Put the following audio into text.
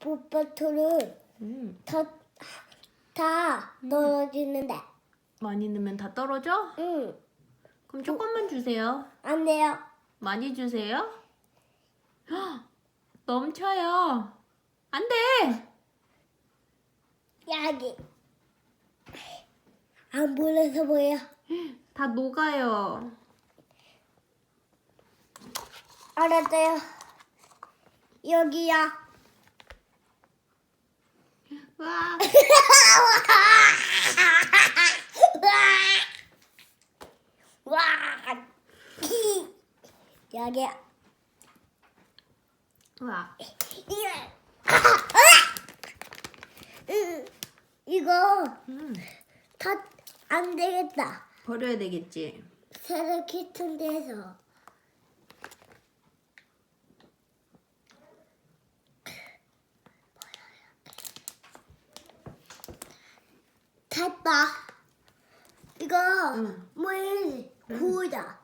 뽀뽀토를 음. 다, 다 떨어지는데. 많이 넣으면 다 떨어져? 응, 그럼 조금만 주세요. 안 돼요. 많이 주세요. 헉, 넘쳐요. 안 돼. 여기. 안 보여서 보여. 다 녹아요. 알았어요. 여기야. 와. 와. 여기야. 와. 응, 이거 음. 다 안 되겠다. 버려야 되겠지. 새로 키튼 데서. 됐다. 이거 응. 물 구우자.